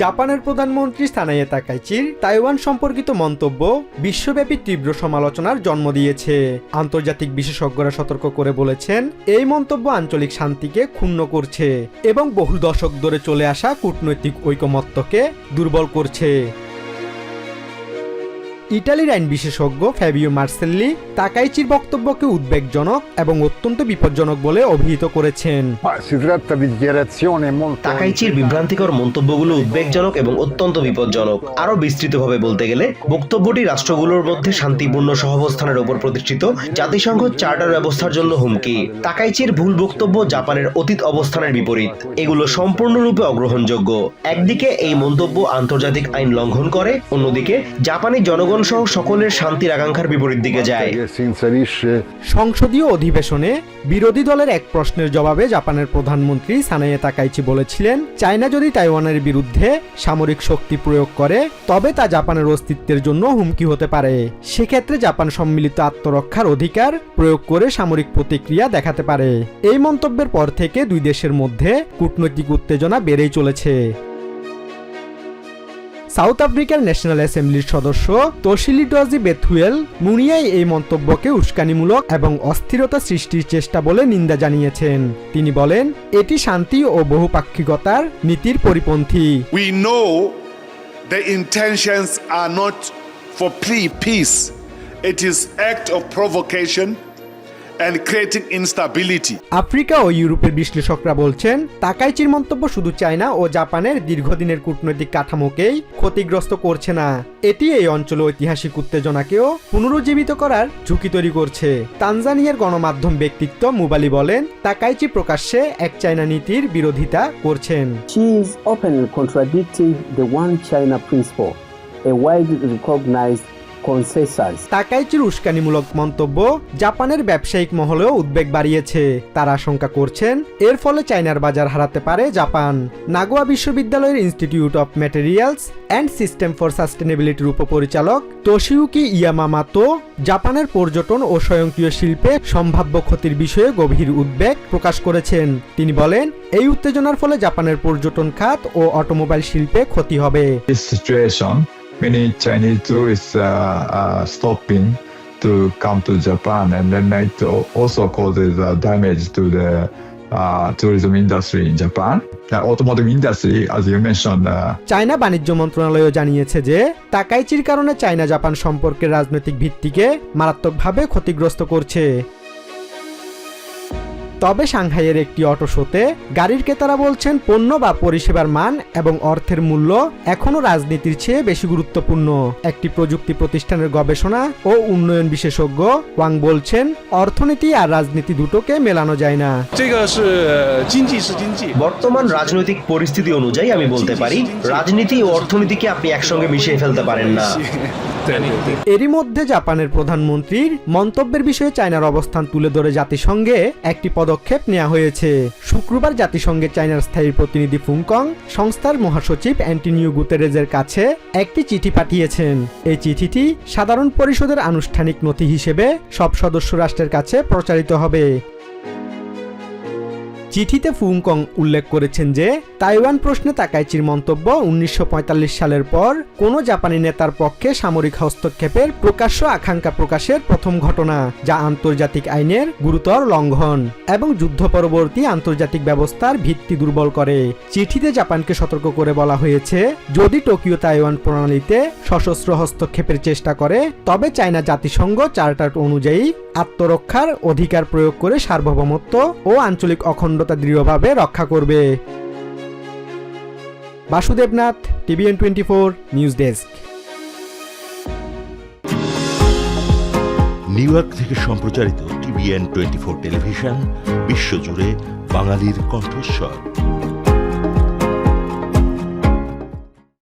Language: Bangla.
জাপানের প্রধানমন্ত্রী স্থানাইয়ে তাকাইচির তাইওয়ান সম্পর্কিত মন্তব্য বিশ্বব্যাপী তীব্র সমালোচনার জন্ম দিয়েছে। আন্তর্জাতিক বিশেষজ্ঞরা সতর্ক করে বলেছেন, এই মন্তব্য আঞ্চলিক শান্তিকে ক্ষুণ্ণ করছে এবং বহু দশক ধরে চলে আসা কূটনৈতিক ঐকমত্যকে দুর্বল করছে। ইটালির আইন বিশেষজ্ঞ ফ্যাবিও মার্সেল্লি তাকাইচির বক্তব্যকে উদ্বেগজনক এবং অত্যন্ত বিপজ্জনক বলে অভিহিত করেছেন. তাকাইচির বিভ্রান্তিকর মন্তব্যগুলো উদ্বেগজনক এবং অত্যন্ত বিপজ্জনক। আরও বিস্তৃতভাবে বলতে গেলে বক্তব্যটি রাষ্ট্রগুলোর মধ্যে শান্তিপূর্ণ সহাবস্থানের উপর প্রতিষ্ঠিত জাতিসংঘ চার্টার ব্যবস্থার জন্য হুমকি। তাকাইচির ভুল বক্তব্য জাপানের অতীত অবস্থানের বিপরীত। এগুলো সম্পূর্ণরূপে অগ্রহণযোগ্য। একদিকে এই মন্তব্য আন্তর্জাতিক আইন লঙ্ঘন করে অন্যদিকে জাপানি জনগণ সহ সকলের শান্তির আকাঙ্ক্ষার বিপরীত দিকে যায়। সংসদীয় অধিবেশনে বিরোধী দলের এক প্রশ্নের জবাবে জাপানের প্রধানমন্ত্রী সানায়ে তাকাইচি বলেছিলেন, চায়না যদি তাইওয়ানের বিরুদ্ধে সামরিক শক্তি প্রয়োগ করে, তবে তা জাপানের অস্তিত্বের জন্য হুমকি হতে পারে। সেক্ষেত্রে জাপান সম্মিলিত আত্মরক্ষার অধিকার প্রয়োগ করে সামরিক প্রতিক্রিয়া দেখাতে পারে। এই মন্তব্যের পর থেকে দুই দেশের মধ্যে কূটনৈতিক উত্তেজনা বেড়েই চলেছে। সাউথ আফ্রিকার ন্যাশনাল অ্যাসেম্বলির সদস্য তশিলি ডজি বেথুয়েল মুনিয়ায় এই মন্তব্যকে উস্কানিমূলক এবং অস্থিরতা সৃষ্টির চেষ্টা বলে নিন্দা জানিয়েছেন তিনি বলেন, এটি শান্তি ও বহুপাক্ষিকতার নীতির পরিপন্থী We know the intentions are for plea peace. It is act of provocation and creating instability. Africa ও ইউরোপের বিশ্লেষকরা বলছেন তাকাইচির মন্তব্য শুধু চায়না ও জাপানের দীর্ঘদিনের কূটনৈতিক কাঠামোকেই ক্ষতিগ্রস্ত করছে না। এটি এই অঞ্চলে ঐতিহাসিক উত্তেজনাকেও পুনরুজ্জীবিত করার ঝুঁকি তৈরি করছে। তানজানিয়ার গণমাধ্যম ব্যক্তিত্ব মুবালি বলেন তাকাইচি প্রকাশ্যে এক চায়না নীতির বিরোধিতা করছেন। She is openly contradicting the One China principle, a widely recognized consensus. তাকাইচির উস্কানিমূলক মন্তব্য জাপানের ব্যবসায়িক মহলেও উদ্বেগ বাড়িয়েছে। তারা আশঙ্কা করছেন এর ফলে চায়নার বাজার হারাতে পারে জাপান। নাগোয়া বিশ্ববিদ্যালয়ের institute of materials and system for সাস্টেনেবিলিটির উপপরিচালক তোশিউকি ইয়ামামাতো জাপানের পর্যটন ও স্বয়ংক্রিয় শিল্পে সম্ভাব্য ক্ষতির বিষয়ে গভীর উদ্বেগ প্রকাশ করেছেন। তিনি বলেন এই উত্তেজনার ফলে জাপানের পর্যটন খাত ও অটোমোবাইল শিল্পে ক্ষতি হবে। Many Chinese tourists are, are stopping to come to Japan, and then it also causes uh, damage to the uh, tourism industry in Japan. The automotive industry, as you mentioned, uh, China বাণিজ্য মন্ত্রণালয়ও জানিয়েছে যে তাকাইচির কারণে চায়না জাপান সম্পর্কের রাজনৈতিক ভিত্তিকে মারাত্মকভাবে ক্ষতিগ্রস্ত করছে তবে সাংহাইয়ের একটি অটো শোতে গাড়ির ক্রেতারা বলছেন পণ্য বা পরিষেবার মান এবং অর্থের মূল্য এখনও রাজনীতির চেয়ে বেশি গুরুত্বপূর্ণ একটি প্রযুক্তি প্রতিষ্ঠানের গবেষণা ও উন্নয়ন বিশেষজ্ঞ ওয়াং বলছেন অর্থনীতি আর রাজনীতি দুটোকে মেলানো যায় না বর্তমান রাজনৈতিক পরিস্থিতি অনুযায়ী আমি বলতে পারি রাজনীতি ও অর্থনীতিকে আপনি একসঙ্গে মিশিয়ে ফেলতে পারেন না এরই মধ্যে জাপানের প্রধানমন্ত্রীর মন্তব্যের বিষয়ে চায়নার অবস্থান তুলে ধরে জাতিসংঘে একটি পদক্ষেপ নেওয়া হয়েছে। শুক্রবার জাতিসংঘে চায়নার স্থায়ী প্রতিনিধি ফুংকং সংস্থার মহাসচিব অ্যান্টনিও গুতেরেজের কাছে একটি চিঠি পাঠিয়েছেন। এই চিঠিটি সাধারণ পরিষদের আনুষ্ঠানিক নথি হিসেবে সব সদস্য রাষ্ট্রের কাছে প্রচারিত হবে। চিঠিতে ফুংকং উল্লেখ করেছেন যে, তাইওয়ান প্রশ্নে তাকাইচির মন্তব্য উনিশশো পঁয়তাল্লিশ সালের পর কোনো জাপানি নেতার পক্ষে সামরিক হস্তক্ষেপের প্রকাশ্য আকাঙ্ক্ষা প্রকাশের প্রথম ঘটনা, যা আন্তর্জাতিক আইনের গুরুতর লঙ্ঘন এবং যুদ্ধ পরবর্তী আন্তর্জাতিক ব্যবস্থার ভিত্তি দুর্বল করে। চিঠিতে জাপানকে সতর্ক করে বলা হয়েছে, যদি টোকিও তাইওয়ান প্রণালীতে সশস্ত্র হস্তক্ষেপের চেষ্টা করে, তবে চায়না জাতিসংঘ চার্টার অনুযায়ী আত্মরক্ষার অধিকার প্রয়োগ করে সার্বভৌমত্ব ও আঞ্চলিক অখণ্ডতা দৃঢ়ভাবে রক্ষা করবে। Basudeb Nath TVN twenty four news desk New York থেকে সম্প্রচারিত টিভিএন টোয়েন্টি ফোর টেলিভিশন, বিশ্বজুড়ে বাঙালির কণ্ঠস্বর।